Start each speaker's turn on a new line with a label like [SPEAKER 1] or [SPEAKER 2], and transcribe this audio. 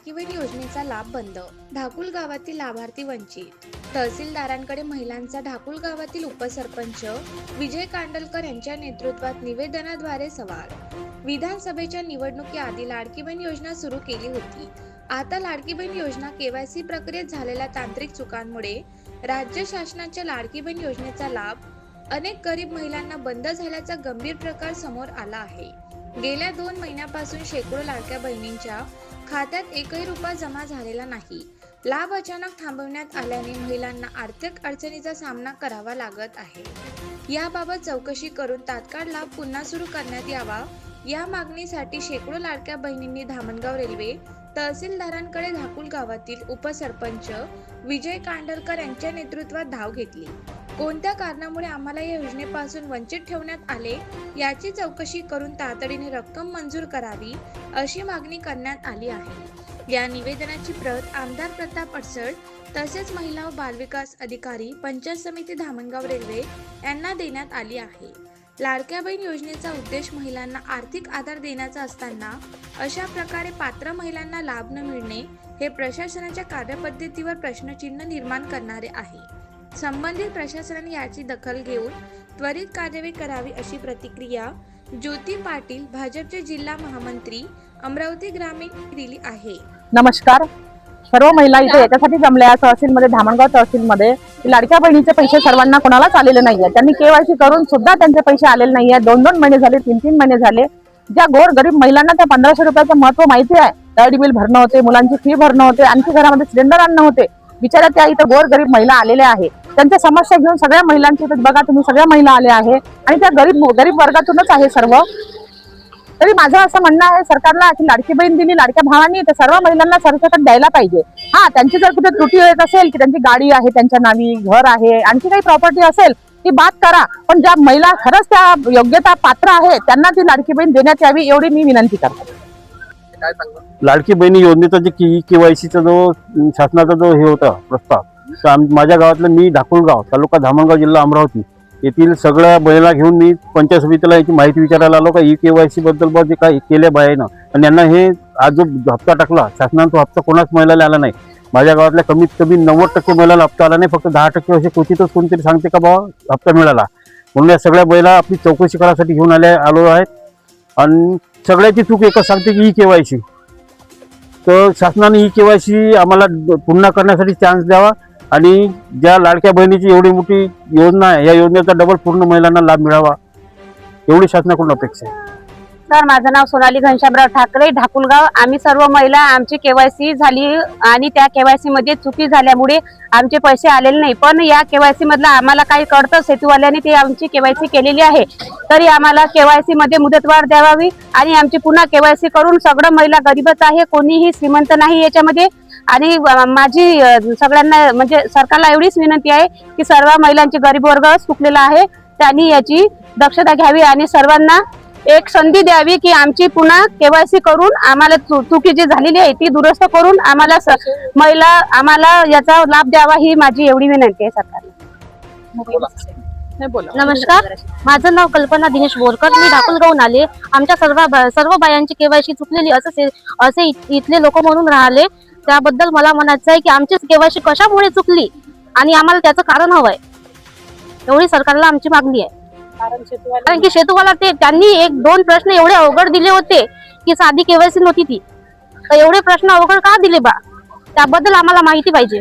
[SPEAKER 1] लाडकी बहीण योजनेचा लाभ बंद. ढाकुल गावातील लाभार्थी वंचित. तहसीलदारांकडे महिलांचा ढाकुल गावातील उपसरपंच विजय कांडलकर यांच्या नेतृत्वात निवेदनाद्वारे सवाल. विधानसभेच्या निवडणुकीआधी लाडकी बहीण योजना सुरू केली होती. आता लाडकी बहीण योजना केवायसी प्रक्रियेत झालेल्या तांत्रिक चुकांमुळे राज्य शासनाच्या लाडकी बहीण योजनेचा लाभ अनेक गरीब महिलांना बंद झाल्याचा गंभीर प्रकार समोर आला आहे. गेल्या दोन महिन्यापासून शेकडो लाडक्या बहिणींच्या खात्यात एकही रुपया जमा झालेला नाही. लाभ अचानक थांबवण्यात आल्याने महिलांना आर्थिक अडचणीचा सामना करावा लागत आहे. याबाबत चौकशी करून तात्काळ लाभ पुन्हा सुरू करण्यात यावा. या मागणीसाठी शेकडो लाडक्या बहिणींनी धामणगाव रेल्वे तहसीलदारांकडे धाकुल गावातील उपसरपंच विजय कांडलकर यांच्या नेतृत्वात धाव घेतली. कोणत्या कारणामुळे आम्हाला या योजनेपासून वंचित ठेवण्यात आले? याची चौकशी करून तातडीने रक्कम मंजूर करावी अशी मागणी करण्यात आली आहे. या निवेदनाची प्रत आमदार प्रताप अडसळ तसेच महिला व बालविकास अधिकारी पंचायत समिती धामणगाव रेल्वे यांना देण्यात आली आहे. लाडक्या बहीण योजनेचा उद्देश महिलांना आर्थिक आधार देण्याचा असताना अशा प्रकारे पात्र महिलांना लाभ न मिळणे हे प्रशासनाच्या कार्यपद्धतीवर प्रश्नचिन्ह निर्माण करणारे आहे. संबंधित प्रशासनाने याची दखल घेऊन त्वरित कार्यवाही करावी अशी प्रतिक्रिया ज्योती पाटील भाजपचे जिल्हा महामंत्री अमरावती ग्रामीण दिली आहे.
[SPEAKER 2] नमस्कार. सर्व महिला इथे याच्यासाठी जमल्या तहसीलमध्ये धामणगाव तहसीलमध्ये. की लाडक्या बहिणीचे पैसे सर्वांना कोणालाच आलेले नाहीये. त्यांनी केवायसी करून सुद्धा त्यांचे पैसे आलेले नाहीये. दोन दोन महिने झाले तीन तीन महिने झाले. ज्या गोर गरीब महिलांना त्या पंधराशे रुपयाचं महत्त्व माहिती आहे लाइट बिल भरणं होते मुलांची फी भरणं होते आणखी घरामध्ये सिलेंडर आणणं होते. बिचाऱ्या त्या इथं गोर गरीब महिला आलेल्या आहे त्यांच्या समस्या घेऊन सगळ्या महिलांची बघा तुम्ही सगळ्या महिला आल्या आहे. आणि त्या गरीब गरीब वर्गातूनच आहे सर्व. तरी माझं असं म्हणणं आहे सरकारला की लाडकी बहीण दिली लाडक्या भावानी तर सर्व महिलांना सरकारकडे द्यायला पाहिजे. हा त्यांची जर कुठे त्रुटी येत असेल की त्यांची गाडी आहे त्यांच्या नावी घर आहे आणखी काही प्रॉपर्टी असेल ती बात करा. पण ज्या महिला खरंच त्या योग्यता पात्र आहे त्यांना ती लाडकी बहीण देण्यात यावी एवढी मी विनंती करते.
[SPEAKER 3] लाडकी बहिणी योजनेचा जे की केवायसीचा जो शासनाचा जो हे होता प्रस्ताव माझ्या गावातलं मी ढाकुळगाव तालुका धामणगाव जिल्हा अमरावती येथील सगळ्या महिला घेऊन मी पंचायत समितीला याची माहिती विचारायला आलो का ई के वायबद्दल बा जे काय केल्या बायानं. आणि यांना हे आज जो हप्ता टाकला शासनानं तो हप्ता कोणाच महिलाला आला नाही. माझ्या गावातल्या कमीत कमी नव्वद टक्के महिलाला हप्ता आला नाही फक्त दहा टक्के असे क्वचितच कोणतरी सांगते का बाबा हप्ता मिळाला. म्हणून या सगळ्या महिला आपली चौकशी करायसाठी घेऊन आल्या आलो आहेत. आणि सगळ्याची चूक एकच सांगते की ई के वाय सी तर शासनाने ई के वाय सी आम्हाला पुन्हा करण्यासाठी चान्स द्यावा. आणि ज्या लाडक्या बहिणीची एवढी मोठी योजना आहे या योजनेचा डबल पूर्ण महिलांना लाभ मिळावा एवढी शासनाकडून अपेक्षा आहे.
[SPEAKER 4] सर माझं नाव सोनाली घनश्यामराव ठाकरे ढाकुलगाव. आम्ही सर्व महिला आमची केवायसी झाली आणि त्या केवायसी मध्ये चुकी झाल्यामुळे आमचे पैसे आलेले नाही. पण या केवायसी मधलं आम्हाला काही कळतं सेतूवाल्याने ते आमची केवायसी केलेली आहे. तरी आम्हाला केवायसी मध्ये मुदतवाढ द्यावी आणि आमची पुन्हा केवायसी करून सगळं महिला गरीबच आहे कोणीही श्रीमंत नाही याच्यामध्ये. आणि माझी सगळ्यांना म्हणजे सरकारला एवढीच विनंती आहे की सर्व महिलांची गरीब वर्ग चुकलेला आहे त्यांनी याची दक्षता घ्यावी आणि सर्वांना एक संधी द्यावी की आमची पुन्हा केवायसी करून आम्हाला चु- चुकी जी झालेली आहे ती दुरुस्त करून आम्हाला महिला आम्हाला याचा लाभ द्यावा ही माझी एवढी विनंती आहे सरकारला.
[SPEAKER 5] नमस्कार. माझं नाव कल्पना दिनेश बोरकर. मी ढाकुलगावून आले. आमच्या सर्व सर्व बायांची केवायसी चुकलेली असं असे इथले लोक म्हणून राहिले. त्याबद्दल मला म्हणायचं आहे की आमची केवायसी कशामुळे चुकली आणि आम्हाला त्याचं कारण हवंय? एवढी सरकारला आमची मागणी आहे. कारण की शेतूवाला ते त्यांनी एक दोन प्रश्न एवढे अवघड दिले होते की साधी केवायसी नव्हती ती. तर एवढे प्रश्न अवघड का दिले बा? त्याबद्दल आम्हाला माहिती पाहिजे.